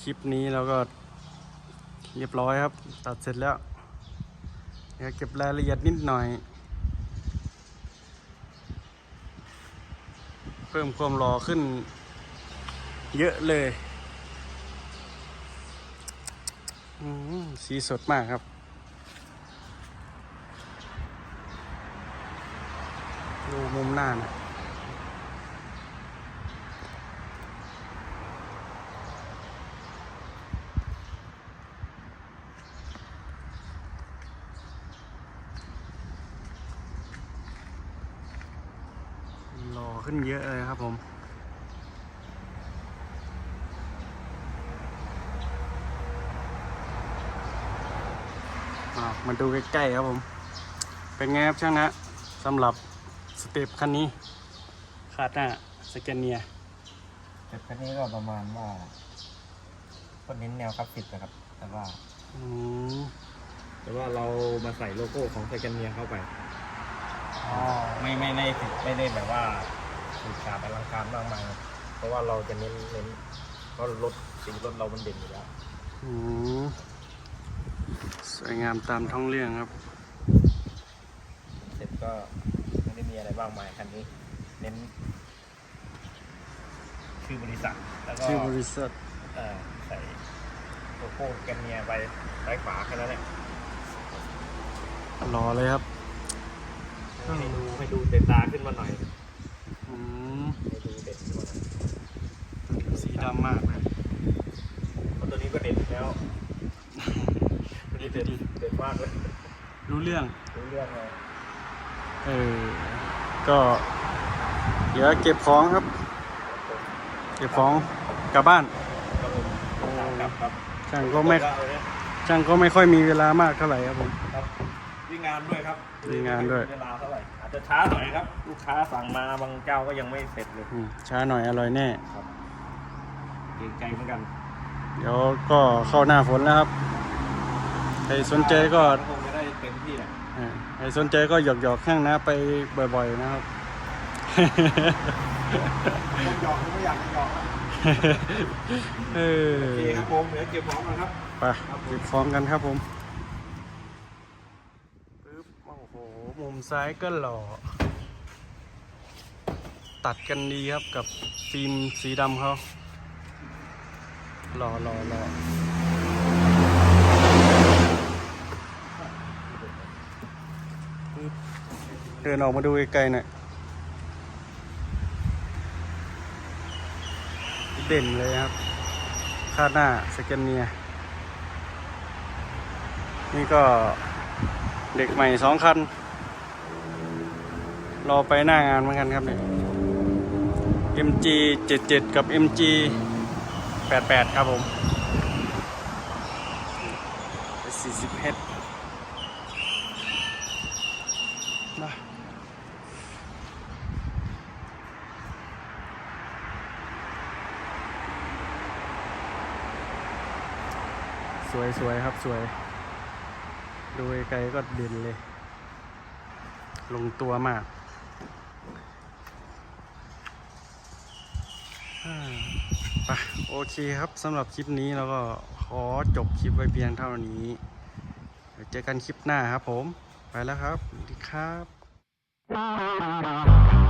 คลิปนี้เราก็เรียบร้อยครับ ตัดเสร็จแล้วเดี๋ยวเก็บรายละเอียดนิดหน่อย เพิ่มความรอขึ้นเยอะเลย สีสดมากครับ ดูมุมหน้านะรอ ขึ้นเยอะเลยครับผมอะมาดูใกล้ๆครับผม เป็นไงครับช่างนะสำหรับสเต็ปคันนี้ คาดหน้าสแกนเนียแต่คันนี้ก็ประมาณว่าก็เน้นแนวกราฟิกนะครับ แต่ว่าอืมแต่ว่าเรามาใส่โลโก้ของไทแกนเนียเข้าไป ไม่ไม่ได้ถึงไม่ได้แบบว่า ถูกฉาบอลังการมากมายครับเพราะว่าเราจะเน้นเน้นเพราะรถสีรถเรามันเด่นอยู่แล้วอืมสวยงามตามท้องเรื่องครับ เสร็จก็ไม่ได้มีอะไรมากมายคันนี้ เน้นชื่อบริษัทแล้วก็ชื่อบริษัทเอ่อใส่โลโก้แกนเนียไปซ้ายขวาแค่นั้นแหละรอเลยครับ ให้ดูให้ดูเด่นตาขึ้นมาหน่อย อืมให้ดูเด่นขึ้นมาหน่อยสีดำมากเลยเพราะตัวนี้ก็เด่นอยู่แล้วตัวนี้เด่นเด่นมากเลยรู้เรื่อง รู้เรื่องเลยเออก็ เดี๋ยวเก็บของครับ เก็บของกลับบ้านครับผมครับครับช่างก็ไม่เอาเนี่ยช่างก็ไม่ค่อยมีเวลามากเท่าไหร่ครับผม ครับวิ่งงานด้วยครับวิ่งงานด้วย เวลาเท่าไหร่ อาจจะช้าหน่อยครับ ลูกค้าสั่งมาบางเจ้าก็ยังไม่เสร็จเลยอืมช้าหน่อยอร่อยแน่ ครับเกรงใจเหมือนกันเดี๋ยวก็เข้าหน้าฝนแล้วครับ ใครสนใจก็คงจะได้เต็มที่แหละเออใครสนใจก็หยอกหยอกๆข้างนะไปบ่อยๆนะครับผมหยอกไม่อยากให้หยอกครับเออโอเคครับผมเดี๋ยวเก็บของกันครับ ไปเก็บของกันครับผมปึ๊บโอ้โห มุมซ้ายก็หล่อ ตัดกันดีครับกับฟิล์มสีดำเขาหล่อหล่อหล่อเดินออกมาดูไกลๆหน่อยเด่นเลยครับ คาดหน้าสแกนเนีย นี่ก็ เด็กใหม่สองคัน รอไปหน้างานเหมือนกันครับเนี่ย MG 77 กับ MG 88 ครับผม 40 h นะสวยสวยครับ สวย ดูไกลก็เด่นเลย ลงตัวมากอ่าไปโอเคครับสำหรับคลิปนี้เราก็ขอจบคลิปไว้เพียงเท่านี้ เจอกันคลิปหน้าครับผม ไปแล้วครับ สวัสดีครับ